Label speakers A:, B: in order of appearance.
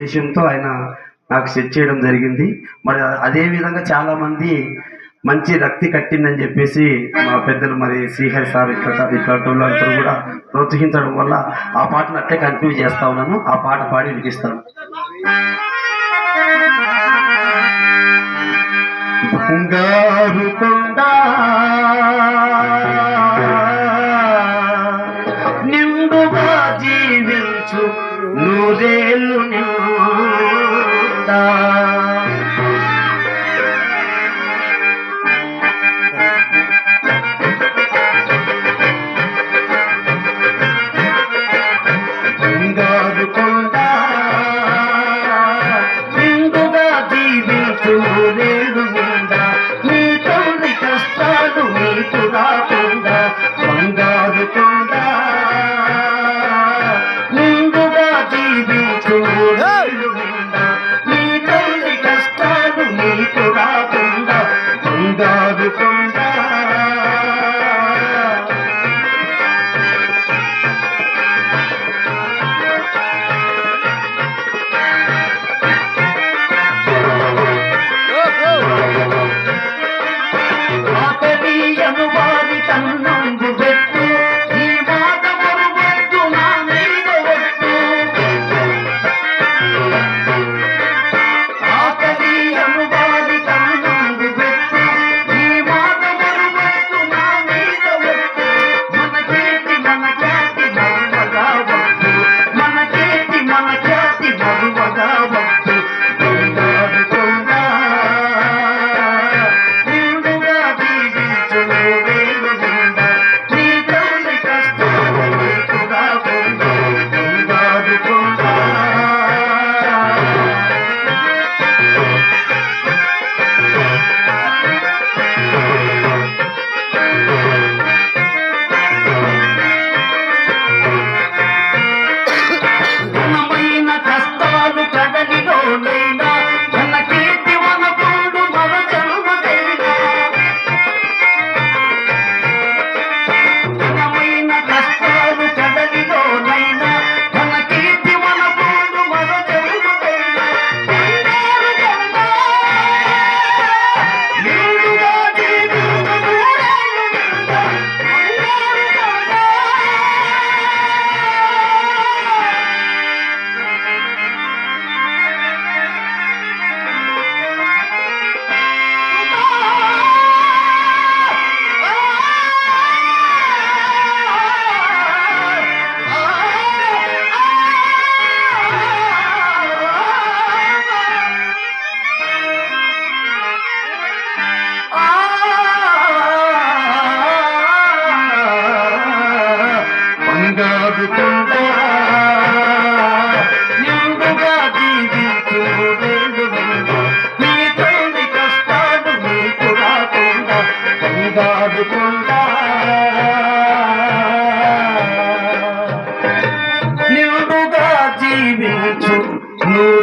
A: విషయంతో ఆయన నాకు సెట్ చేయడం జరిగింది. మరి అదే విధంగా చాలా మంది మంచి రక్తి కట్టిందని చెప్పేసి మా పెద్దలు మరి శ్రీహరి సార్ ఇక్కడ ఇక్కడ అందరూ కూడా ప్రోత్సహించడం వల్ల ఆ పాటను అట్లే కంటిన్యూ చేస్తా ఉన్నాను. ఆ పాట పాడి వినిపిస్తాను. బంగారు కొండ నిండుగా নূরে নুন బంగారు నిండుగా జీవించు వేలు తల్లి కష్టాలు నీకు రాకుండా బంగారు నిండుగా జీవించు నువ్వు